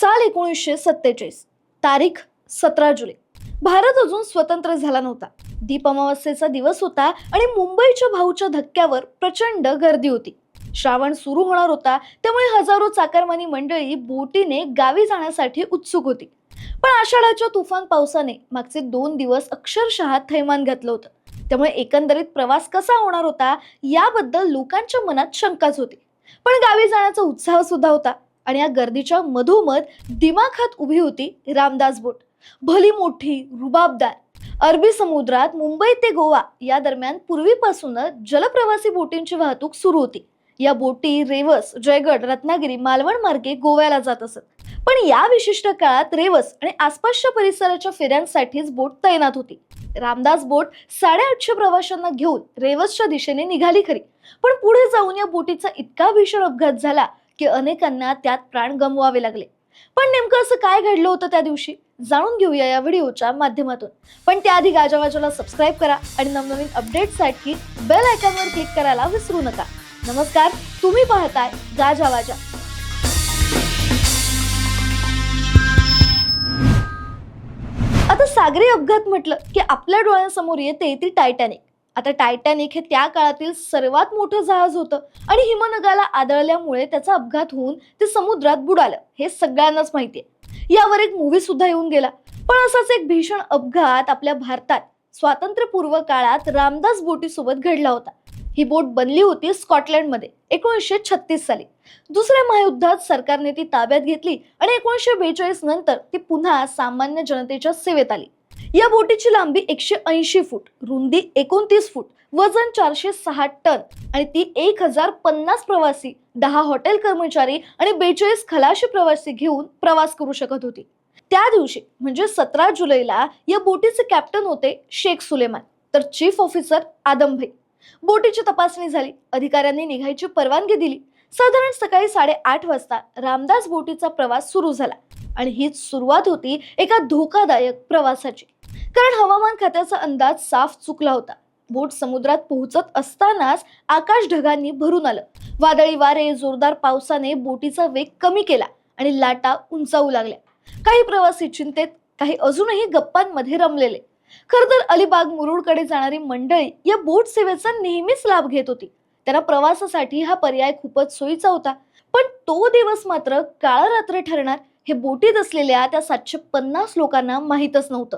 साल एकोणीसशे सत्तेचाळीस तारीख सतरा जुलै. भारत अजून स्वतंत्र झाला नव्हता. दीप अमावस्येचा दिवस होता आणि मुंबईच्या भाऊच्या धक्क्यावर प्रचंड गर्दी होती. श्रावण सुरू होणार होता त्यामुळे हजारो चाकरमानी मंडळी बोटीने गावी जाण्यासाठी उत्सुक होती. पण आषाढाच्या तुफान पावसाने मागचे दोन दिवस अक्षरशः थैमान घातलं होतं. त्यामुळे एकंदरीत प्रवास कसा होणार होता याबद्दल लोकांच्या मनात शंकाच होती. पण गावी जाण्याचा उत्साह सुद्धा होता. आणि या गर्दीच्या मधोमध दिमाखात उभी होती रामदास बोट. भली मोठी रुबाबदार. अरबी समुद्रात मुंबई ते गोवा या दरम्यान पूर्वीपासूनच जलप्रवासी बोटींची वाहतूक सुरू होती. या बोटी रेवस जयगड रत्नागिरी मालवण मार्गे गोव्याला जात असत. पण या विशिष्ट काळात रेवस आणि आसपासच्या परिसराच्या फेऱ्यांसाठीच बोट तैनात होती. रामदास बोट साडेआठशे प्रवाशांना घेऊन रेवसच्या दिशेने निघाली खरी. पण पुढे जाऊन या बोटीचा इतका भीषण अपघात झाला की अनेकांना त्यात प्राण गमवावे लागले. पण नेमकं असं काय घडलं होतं त्या दिवशी? जाणून घेऊया या व्हिडिओच्या माध्यमातून. पण त्याआधी गाजावाजाला सबस्क्राईब करा आणि नवनवीन अपडेटसाठी बेल आयकॉनवर क्लिक करायला विसरू नका. नमस्कार तुम्ही पाहताय गाजावाजा. आता सागरी अपघात म्हटलं की आपल्या डोळ्यांसमोर येते ती टायटॅनिक आता टायटॅनिक हे त्या काळातील सर्वात मोठं जहाज होतं. आणि हिमनगाला आदळल्यामुळे त्याचा अपघात होऊन ते समुद्रात बुडालं. हे सगळ्यांनाच माहिती आहे यावर एक मूवी सुद्धा येऊन गेला. पण असाच एक भीषण अपघात आपल्या भारतात स्वातंत्र्यपूर्व काळात रामदास बोटीसोबत घडला होता. ही बोट बनली होती स्कॉटलंडमध्ये एकोणीसशे छत्तीस साली. दुसऱ्या महायुद्धात सरकारने ती ताब्यात घेतली आणि एकोणीसशे बेचाळीस नंतर ती पुन्हा सामान्य जनतेच्या सेवेत आली. या बोटीची लांबी एकशे ऐंशी फूट रुंदी एकोणतीस फूट वजन चारशे सहा टन आणि ती एक हजार पन्नास प्रवासी दहा हॉटेल कर्मचारी आणि बेचाळीस खलाशी प्रवासी घेऊन प्रवास करू शकत होती. त्या दिवशी म्हणजे सतरा जुलैला या बोटीचे कॅप्टन होते शेख सुलेमान तर चीफ ऑफिसर आदमभाई. बोटीची तपासणी झाली. अधिकाऱ्यांनी निघायची परवानगी दिली. साधारण सकाळी साडेआठ वाजता रामदास बोटीचा प्रवास सुरू झाला आणि हीच सुरुवात होती एका धोकादायक प्रवासाची. कारण हवामान खात्याचा अंदाज साफ चुकला होता. बोट समुद्रात पोहोचत असतानाच आकाश ढगांनी भरून आलं. वादळी वारे जोरदार पावसाने बोटीचा वेग कमी केला आणि लाटा उंचावू लागल्या. काही प्रवासी चिंतेत काही अजूनही गप्पांमध्ये रमलेले. खर तर अलिबाग मुरुडकडे जाणारी मंडळी या बोट सेवेचा नेहमीच लाभ घेत होती. त्यांना प्रवासासाठी हा पर्याय खूपच सोयीचा होता. पण तो दिवस मात्र काळरात्र ठरणार हे बोटीत असलेल्या त्या सातशे पन्नास लोकांना माहीतच नव्हतं.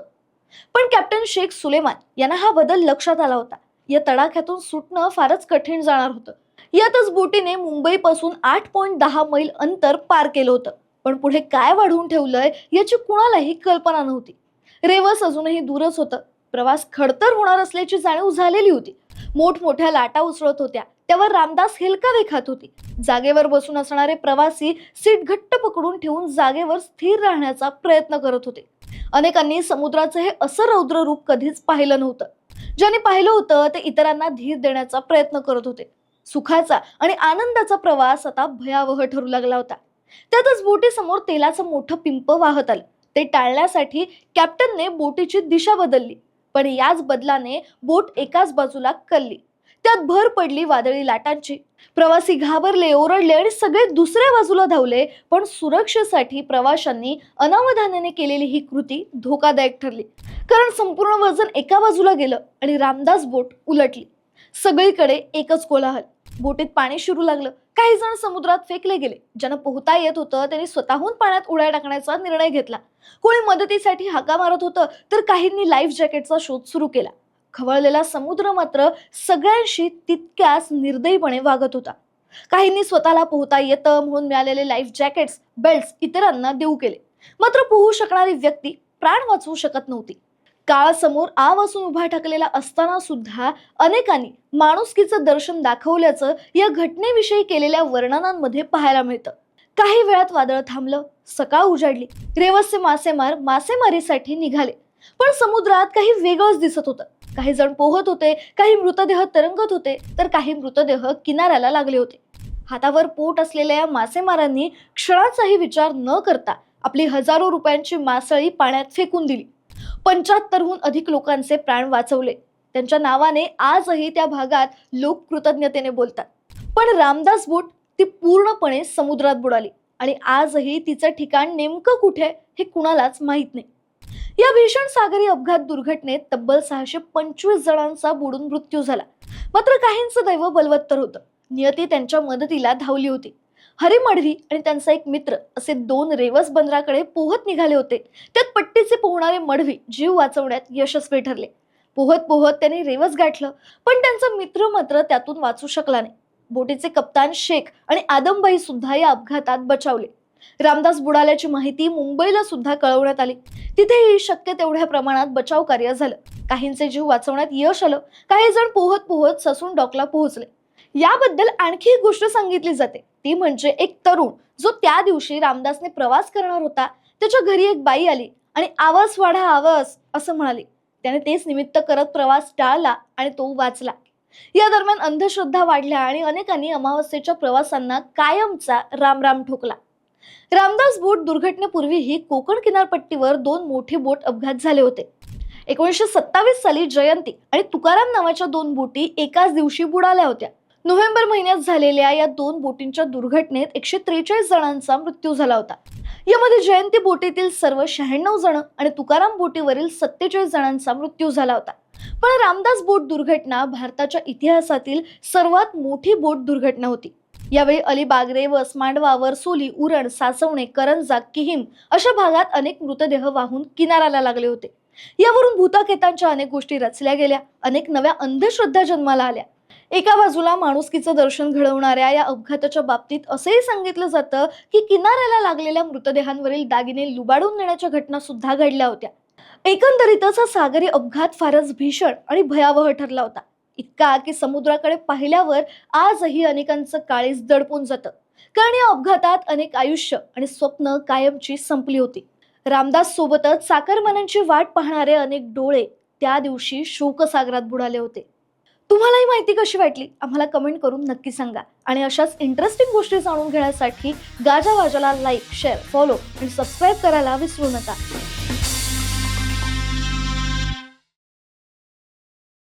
पण कॅप्टन शेख सुलेमान यांना हा बदल लक्षात आला होता. या तडाख्यातून सुटणं फारच कठीण जाणार होतं. यातच बोटीने मुंबईपासून आठ पॉईंट दहा मैल अंतर पार केलं होतं. पण पुढे काय वाढवून ठेवलंय याची कुणालाही कल्पना नव्हती. रेवस अजूनही दूरच होतं. प्रवास खडतर होणार असल्याची जाणीव झालेली होती. मोठमोठ्या लाटा उसळत होत्या. त्यावर रामदास हेलकावे खात होती. जागेवर बसून असणारे प्रवासी सीट घट्ट पकडून ठेवून जागेवर स्थिर राहण्याचा प्रयत्न करत होते. अनेकांनी समुद्राचं हे असं रौद्र रूप कधीच पाहिलं नव्हतं. ज्याने पाहिलं होतं ते इतरांना धीर देण्याचा प्रयत्न करत होते. सुखाचा आणि आनंदाचा प्रवास आता भयावह ठरू लागला होता. त्यातच बोटीसमोर तेलाचं मोठं पिंप वाहत आलं. ते टाळण्यासाठी कॅप्टनने बोटीची दिशा बदलली. पण याच बदलाने बोट एकाच बाजूला कलली. त्यात भर पडली वादळी लाटांची. प्रवासी घाबरले ओरडले आणि सगळे दुसऱ्या बाजूला धावले पण सुरक्षेसाठी प्रवाशांनी अनावधानाने केलेली ही कृती धोकादायक ठरली. कारण संपूर्ण वजन एका बाजूला गेलं आणि रामदास बोट उलटली. सगळीकडे एकच कोलाहल. बोटीत पाणी शिरू लागलं. काही जण समुद्रात फेकले गेले. ज्यांना पोहता येत होतं त्यांनी स्वतःहून पाण्यात उड्या टाकण्याचा निर्णय घेतला. कोणी मदतीसाठी हाका मारत होतं तर काहींनी लाईफ जॅकेटचा शोध सुरू केला. खवळलेला समुद्र मात्र सगळ्यांशी तितक्याच निर्दयीपणे वागत होता. काहींनी स्वतःला पोहता येतं म्हणून मिळालेले लाईफ जॅकेट्स बेल्ट्स इतरांना देऊ केले. मात्र पोहू शकणारी व्यक्ती प्राण वाचवू शकत नव्हती. काळासमोर आव असून उभा ठाकलेला असताना सुद्धा अनेकांनी माणुसकीचं दर्शन दाखवल्याचं या घटनेविषयी केलेल्या वर्णनांमध्ये पाहायला मिळतं. काही वेळात वादळ थांबलं सकाळ उजाडली. रेवसचे मासेमार मासेमारीसाठी निघाले. पण समुद्रात काही वेगळंच दिसत होतं. काही जण पोहत होते काही मृतदेह तरंगत होते तर काही मृतदेह किनाऱ्याला लागले होते. हातावर पोट असलेल्या या मासेमारांनी क्षणाचाही विचार न करता आपली हजारो रुपयांची मासळी पाण्यात फेकून दिली. पंच्याहत्तरहून अधिक लोकांचे प्राण वाचवले. त्यांच्या नावाने आजही त्या भागात लोक कृतज्ञतेने बोलतात. पण रामदास बोट ती पूर्णपणे समुद्रात बुडाली आणि आजही तिचं ठिकाण नेमकं कुठे हे कुणालाच माहीत नाही. या भीषण सागरी अपघात दुर्घटनेत तब्बल सहाशे पंचवीस जणांचा बुडून मृत्यू झाला. मात्र काहींचं दैव बलवत्तर होतं. नियती त्यांच्या मदतीला धावली होती. हरी मडवी आणि त्यांचा एक मित्र असे दोन रेवस बंदराकडे पोहत निघाले होते. त्यात पट्टीचे पोहणारे मडवी जीव वाचवण्यात यशस्वी ठरले. पोहत पोहत त्यांनी रेवस गाठलं पण त्यांचा मित्र मात्र त्यातून वाचू शकला नाही. बोटीचे कप्तान शेख आणि आदमबाई सुद्धा या अपघातात बचावले. रामदास बुडाल्याची माहिती मुंबईला सुद्धा कळवण्यात आली. तिथेही शक्य तेवढ्या प्रमाणात बचाव कार्य झालं. काहींचे जीव वाचवण्यात यश आलं. काही जण पोहत पोहत ससून डॉकला पोहोचले. याबद्दल आणखी एक गोष्ट सांगितली जाते. ती म्हणजे एक तरुण जो त्या दिवशी रामदासने प्रवास करणार होता. त्याच्या घरी एक बाई आली आणि आवाज वाढा आवाज असं म्हणाली. त्याने तेच निमित्त करत प्रवास टाळला आणि तो वाचला. या दरम्यान अंधश्रद्धा वाढल्या आणि अनेकांनी अमावस्येच्या प्रवासांना कायमचा रामराम ठोकला. रामदास बोट दुर्घटनेपूर्वीही कोकण किनारपट्टीवर दोन मोठे बोट अपघात झाले होते. एकोणीसशे सत्तावीस साली जयंती आणि तुकाराम नावाच्या दोन बोटी एकाच दिवशी बुडाल्या होत्या. नोव्हेंबर महिन्यात झालेल्या या दोन बोटींच्या दुर्घटनेत एकशे त्रेचाळीस जणांचा मृत्यू झाला होता. यामध्ये जयंती बोटीतील सर्व शहाण्णव जण आणि तुकाराम बोटीवरील सत्तेचाळीस जणांचा मृत्यू झाला होता. पण रामदास बोट दुर्घटना भारताच्या इतिहासातील सर्वात मोठी बोट दुर्घटना होती. यावेळी अलिबागरे रेवस मांडवा वरसोली उरण सासवणे करंजा किहिम अशा भागात अनेक मृतदेह वाहून किनाऱ्याला लागले होते. यावरून भूताकेतांच्या अनेक गोष्टी रचल्या गेल्या. अनेक नव्या अंधश्रद्धा जन्माला आल्या. एका बाजूला माणुसकीचं दर्शन घडवणाऱ्या या अपघाताच्या बाबतीत असंही सांगितलं जातं की किनाऱ्याला लागलेल्या मृतदेहांवरील दागिने लुबाडून नेण्याच्या घटना सुद्धा घडल्या होत्या. एकंदरीतच हा सागरी अपघात फारच भीषण आणि भयावह ठरला होता. इतका की समुद्राकडे पाहिल्यावर आजही अनेकांचं काळीज दडपून जातं. कारण या अपघातात अनेक आयुष्य आणि स्वप्न कायमची संपली होती. रामदास सोबतच साखरमानांची वाट पाहणारे अनेक डोळे त्या दिवशी शोकसागरात बुडाले होते. तुम्हाला ही माहिती कशी वाटली? आम्हाला कमेंट करून नक्की सांगा. आणि अशाच इंटरेस्टिंग गोष्टी जाणून घेण्यासाठी गाजावाजाला लाईक शेअर फॉलो आणि सबस्क्राईब करायला विसरू नका.